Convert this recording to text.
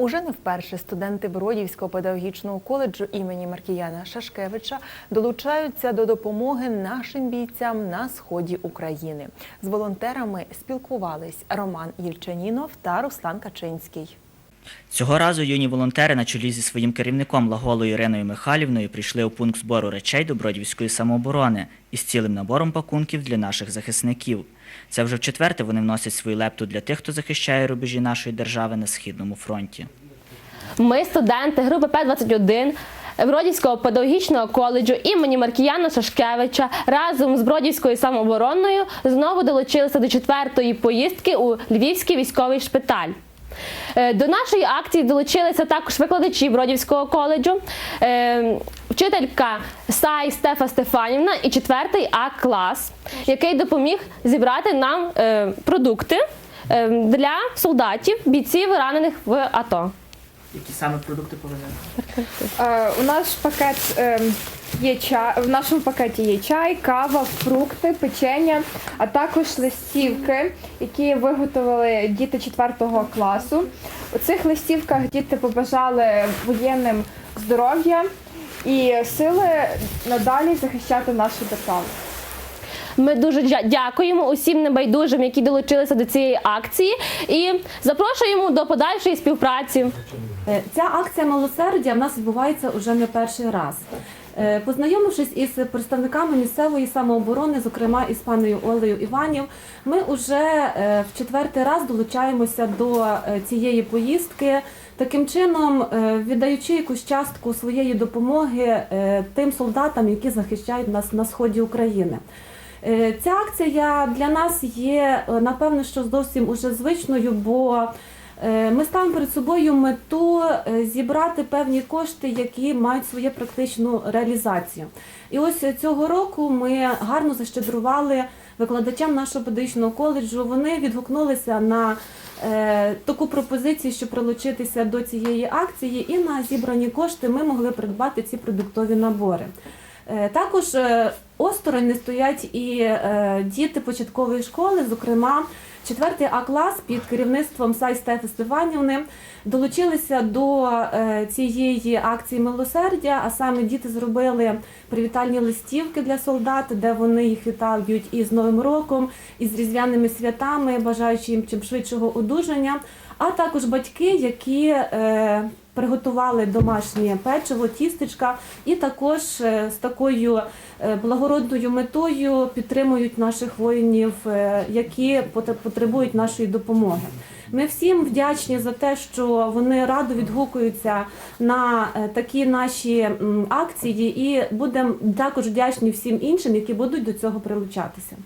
Уже не вперше студенти Бродівського педагогічного коледжу імені Маркіяна Шашкевича долучаються до допомоги нашим бійцям на сході України. З волонтерами спілкувались Роман Єльчанінов та Руслан Качинський. Цього разу юні волонтери на чолі зі своїм керівником Лаголою Іриною Михайлівною прийшли у пункт збору речей до Бродівської самооборони із цілим набором пакунків для наших захисників. Це вже вчетверте вони вносять свою лепту для тих, хто захищає рубежі нашої держави на східному фронті. Ми, студенти групи П-21 Бродівського педагогічного коледжу імені Маркіяна Шашкевича разом з Бродівською самообороною знову долучилися до четвертої поїздки у Львівський військовий шпиталь. Е, До нашої акції долучилися також викладачі Бродівського коледжу, е, вчителька Сай Стефа Стефанівна і четвертий А клас, який допоміг зібрати нам е, продукти для солдатів, бійців, ранених в АТО. Які саме продукти повезли? У наш пакет е, є чай. В нашому пакеті є чай, кава, фрукти, печення, а також листівки, які виготовили діти 4 класу. У цих листівках діти побажали воєнним здоров'я і сили надалі захищати нашу державу. Ми дуже дя- дякуємо усім небайдужим, які долучилися до цієї акції, і запрошуємо до подальшої співпраці. Е, Ця акція милосердя в нас відбувається уже не перший раз. Е, Познайомившись із представниками місцевої самооборони, зокрема із паною Олею Іванів, ми вже е, в четвертий раз долучаємося до е, цієї поїздки. Таким чином, віддаючи якусь частку своєї допомоги тим солдатам, які захищають нас на сході України. Ця акція для нас є напевно, що зовсім уже звичною, бо ми ставимо перед собою мету е, зібрати певні кошти, які мають свою практичну реалізацію. І ось цього року ми гарно защедрували викладачам нашого педагогічного коледжу. Вони відгукнулися на е, таку пропозицію, щоб прилучитися до цієї акції, і на зібрані кошти ми могли придбати ці продуктові набори. Е, Також е, осторонь не стоять і е, діти початкової школи, зокрема 4 А клас під керівництвом Сай Стефи Стефанівни долучилися до е, цієї акції милосердя. А саме діти зробили привітальні листівки для солдат, де вони їх вітають із Новим роком, із різдвяними святами, бажаючи їм чим швидшого одужання. А також батьки, які е, приготували домашнє печиво, тістечка, і також е, з такою благородною метою підтримують наших воїнів, які поте- потребують нашої допомоги. Ми всім вдячні за те, що вони радо відгукуються на е, такі наші акції, і будемо також вдячні всім іншим, які будуть до цього прилучатися.